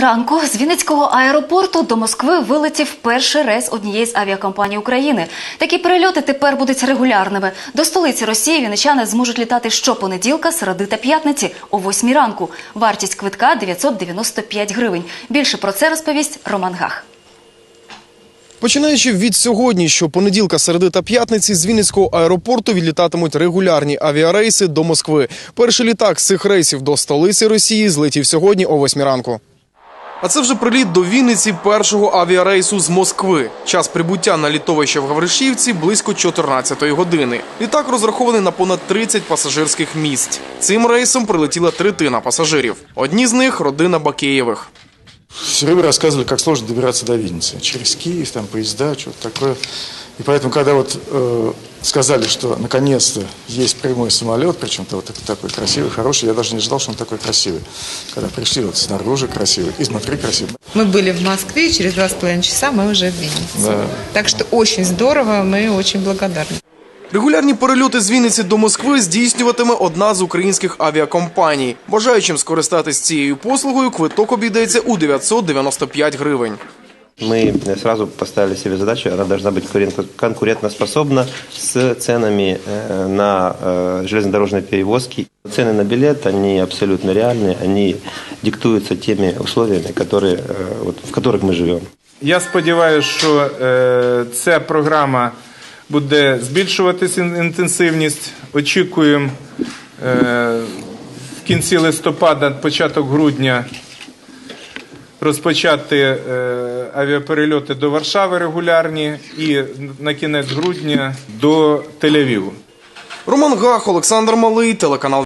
Зранку з Вінницького аеропорту до Москви вилетів перший рейс однієї з авіакомпаній України. Такі перельоти тепер будуть регулярними. До столиці Росії вінничани зможуть літати щопонеділка, середи та п'ятниці о 8 ранку. Вартість квитка 995 гривень. Більше про це розповість Роман Гах. Починаючи від сьогодні, що понеділка, середи та п'ятниці з Вінницького аеропорту відлітатимуть регулярні авіарейси до Москви. Перший літак з цих рейсів до столиці Росії злетів сьогодні о 8 ранку. А це вже приліт до Вінниці першого авіарейсу з Москви. Час прибуття на літовище в Гавришівці близько 14-ї години. Літак розрахований на понад 30 пасажирських місць. Цим рейсом прилетіла третина пасажирів. Одні з них родина Бакеєвих. Все время рассказывали, как сложно добираться до Винницы. Через Киев, там поезда, что-то такое. И поэтому, когда вот э, сказали, что наконец-то есть прямой самолет, причем-то вот это такой красивый, хороший, я даже не ожидал, что он такой красивый. Когда пришли, вот снаружи красивый, и внутри красивый. Мы были в Москве, через два с половиной часа мы уже в Виннице. Да. Так что очень здорово, мы очень благодарны. Регулярні перельоти з Вінниці до Москви здійснюватиме одна з українських авіакомпаній. Бажаючим скористатись цією послугою, квиток обійдеться у 995 гривень. Мы сразу поставили себе задачу, она должна быть конкурен- конкурентоспособна с ценами э, на э, железнодорожные перевозки. Цены на билет, они абсолютно реальные, они диктуются теми условиями, которые, э, вот, в которых мы живем. Я сподіваюся, що е, ця програма буде збільшуватися ін- інтенсивність. Очікуємо е, в кінці листопада, початок грудня розпочати е, авіаперельоти до Варшави регулярні і на кінець грудня до Тель-Авіву. Роман Гах, Олександр Малий, телеканал